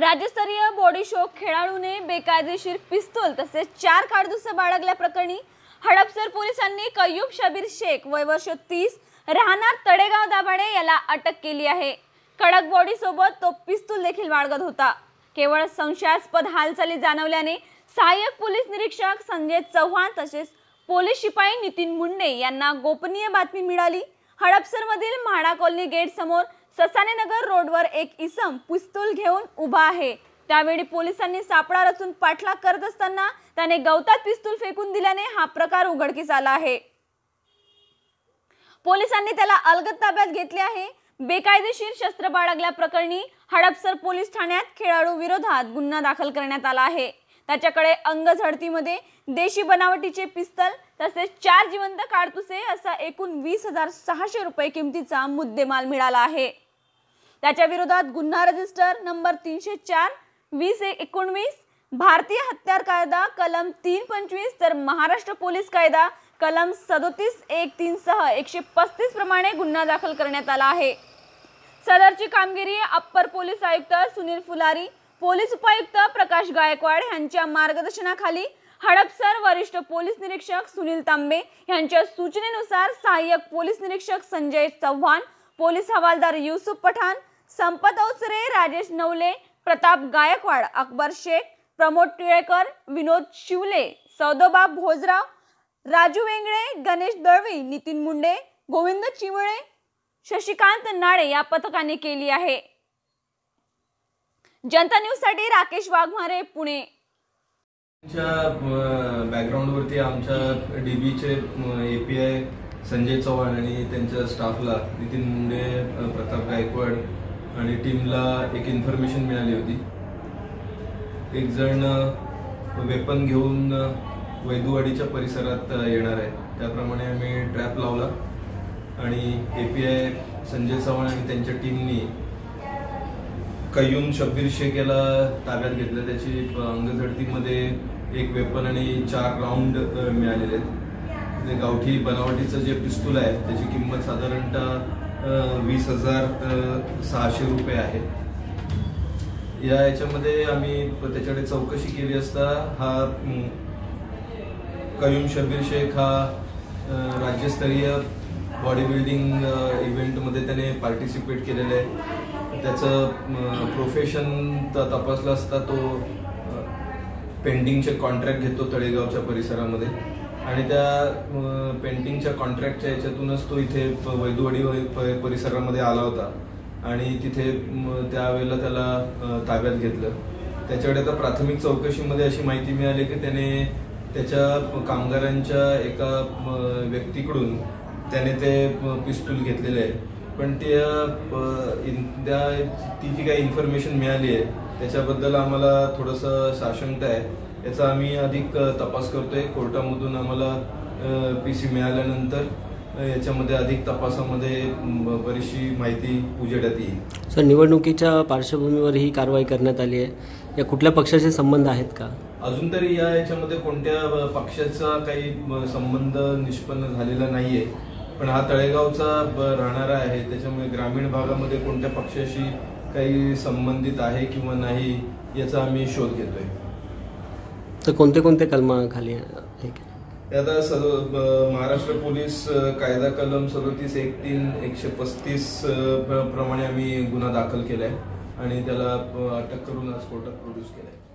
राज्यस्तरीय body show खेळाडूने बेकायदेशीर पिस्तूल तसेच चार काडतुस बाळगल्याप्रकरणी हडपसर पोलिसांनी कय्यूब शबीर शेख वय वर्ष तीस राहणार तडेगाव दाभाडे याला अटक केली आहे. कडक बॉडी सोबत तो पिस्तूल देखील बाळगत होता. केवळ संशयास्पद हालचाली जाणवल्याने सहाय्यक पोलीस निरीक्षक संजय चव्हाण तसेच पोलीस शिपाई नितीन मुंडे यांना गोपनीय बातमी मिळाली. हडपसरमधील म्हाडा कॉलनी गेट समोर ससानेनगर रोडवर एक इसम पिस्तूल घेऊन उभा आहे. त्यावेळी पोलिसांनी सापळा रचून पाठलाग करत असताना त्याने गवतात पिस्तूल फेकून दिल्याने हा प्रकार उघडकीस आला आहे. पोलिसांनी त्याला अलगत ताब्यात घेतले आहे. बेकायदेशीर शस्त्र बाळगल्याप्रकरणी हडपसर पोलीस ठाण्यात खेळाडू विरोधात गुन्हा दाखल करण्यात आला आहे. त्याच्याकडे अंग झडतीमध्ये देशी बनावटीचे पिस्तल तसेच चार जिवंत काडतुसे असा एकूण वीस हजार सहाशे रुपये किमतीचा मुद्देमाल मिळाला आहे. त्याच्या विरोधात गुन्हा रजिस्टर नंबर तीनशे चार वीस एक एकोणवीस भारतीय हत्यार कायदा कलम तीन पंचवीस तर महाराष्ट्र पोलीस कायदा कलम सदोतीस एक तीन सह एकशे पस्तीस प्रमाणे गुन्हा दाखल करण्यात आला आहे. सदरची कामगिरी अप्पर पोलीस आयुक्त सुनील फुलारी पोलीस उपायुक्त प्रकाश गायकवाड यांच्या मार्गदर्शनाखाली हडपसर वरिष्ठ पोलीस निरीक्षक सुनील तांबे यांच्या सूचनेनुसार सहाय्यक पोलीस निरीक्षक संजय चव्हाण पोलीस हवालदार युसुफ पठाण संपत औचरे राजेश नवले प्रताप गायकवाड अकबर शेख प्रमोद टिळेकर विनोद शिवले सौदोबा भोजराव राजू वेंगळे गणेश दळवी नितीन मुंडे गोविंद चिवळे शशिकांत नाळे या पथकाने केली आहे. जनता न्यूजसाठी राकेश वाघमारे पुणे. बॅकग्राऊंड वरती आमच्या डीबीचे एपीआय संजय चव्हाण आणि त्यांच्या स्टाफला नितीन मुंडे प्रताप गायकवाड आणि टीमला एक इन्फॉर्मेशन मिळाली होती. एक जण वेपन घेऊन वैदुवाडीच्या परिसरात येणार आहे. त्याप्रमाणे आम्ही ट्रॅप लावला आणि एपीआय संजय चव्हाण आणि त्यांच्या टीमनी कय्यूम शब्बीर शेख याला ताब्यात घेतलं. त्याची अंगझडतीमध्ये एक वेपन आणि चार राऊंड मिळालेले आहेत. ते गावठी बनावटीचं जे पिस्तूल आहे त्याची किंमत साधारणतः वीस हजार सहाशे रुपये आहे. या याच्यामध्ये आम्ही त्याच्याकडे चौकशी केली असता हा अम, कयूम शबीर शेख हा राज्यस्तरीय बॉडी बिल्डिंग इव्हेंटमध्ये त्याने पार्टिसिपेट केलेलं आहे. त्याचं प्रोफेशन तपासलं असता तो पेंटिंगचे कॉन्ट्रॅक्ट घेतो तळेगावच्या परिसरामध्ये. आणि त्या पेंटिंगच्या कॉन्ट्रॅक्टच्या याच्यातूनच तो इथे वैदुवाडी व- प- परिसरामध्ये आला होता. आणि तिथे त्यावेळेला त्याला ताब्यात घेतलं. त्याच्याकडे आता प्राथमिक चौकशीमध्ये अशी माहिती मिळाली की त्याने त्याच्या कामगारांच्या एका व्यक्तीकडून त्याने ते पिस्तूल घेतलेले आहे. पण इन- त्या ती जी काही इन्फॉर्मेशन मिळाली आहे त्याच्याबद्दल आम्हाला थोडंसं साशंकता आहे. याचा आम्ही अधिक तपास करतोय. कोर्टामधून आम्हाला पी सी मिळाल्यानंतर याच्यामध्ये अधिक तपासामध्ये बरीचशी माहिती उजेडात येईल. सर निवडणुकीच्या पार्श्वभूमीवर ही कारवाई करण्यात आली आहे. या कुठल्या पक्षाचे संबंध आहेत का? अजून तरी या याच्यामध्ये कोणत्या पक्षाचा काही संबंध निष्पन्न झालेला नाहीये. पण हा तळेगावचा राहणारा आहे. त्याच्यामुळे ग्रामीण भागामध्ये कोणत्या पक्षाशी काही संबंधित आहे किंवा नाही याचा आम्ही शोध घेतोय. तर कोणते कोणते कलमाखाली केलं? आता सदो ब- महाराष्ट्र पोलीस कायदा कलम सदोतीस एक तीन एकशे पस्तीस प्रमाणे आम्ही गुन्हा दाखल केलाय. आणि त्याला अटक करून आज कोर्टात प्रोड्यूस केलाय.